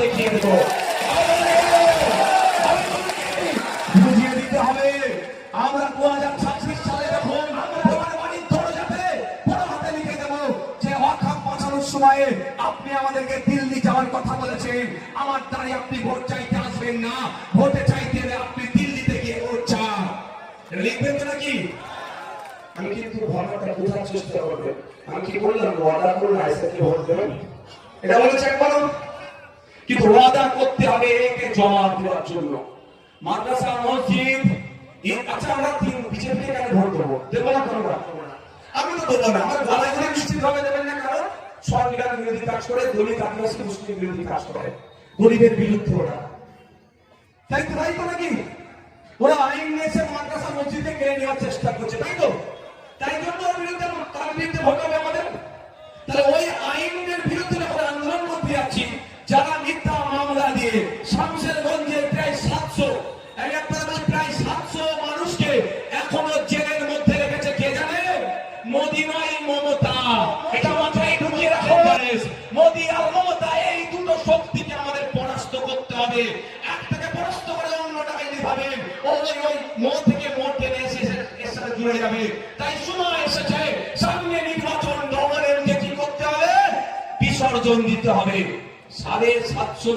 দেখিয়ে দেব আপনি আমাদেরকে দিল্লি যাওয়ার কথা বলেছেন আমার দ্বারে আপনি ভোট চাইতে আসবেন না ভোটে চাইতে আপনি দিল্লিতে গিয়ে ভোট চান লিখবেন তো নাকি আমি কিন্তু ঘটনাটা বোঝার চেষ্টা করবেন আমি কি বললাম অর্ডার করুন আইসা কি ভোট দেবেন এটা বলেছে একবারও কিন্তু ওয়াদা করতে হবে একে জমা দেওয়ার জন্য। মাদ্রাসা, মসজিদ, এই- আচ্ছা আমরা তিন বিজেপি কেন ভোট দেবো দেবো না আমরা? আমি তো দেবো না, আমার গলায় ধরে নিশ্চিত ভাবে দেবেন না কারণ সরকার বিরোধী কাজ করে, দলিত আদিবাসী মুসলিম বিরোধী কাজ করে। গরিবের বিরুদ্ধে ওরা। তাই তো তাই তো নাকি? ওরা আইন নিয়েছে মাদ্রাসা, মসজিদে কেড়ে নেওয়ার চেষ্টা করছে, তাই তো? তাই জন্য ওর বিরুদ্ধে, তার বিরুদ্ধে ভোট হবে আমাদের? তাহলে ওই আইনের বিরুদ্ধে আন্দোলন করতে যাচ্ছি, যারা প্রায় সাতশো প্রায় সাতশো মানুষকে এখনও জেলের মধ্যে রেখেছে, কে জানে? মোদি নয় মমতা। এটা মাথায় ঢুকিয়ে রাখো মোদি আর মমতা, এই দুটো শক্তিকে আমাদের পরাস্ত করতে হবে। একটাকে পরাস্ত করে অন্যটাকে ভাবেন ওই ওই মো থেকে মোট টেনে এসে এর সাথে যাবে। তাই সময় এসেছে, সামনে নির্বাচন যে কি করতে হবে? বিসর্জন দিতে হবে। সাড়ে সাতশো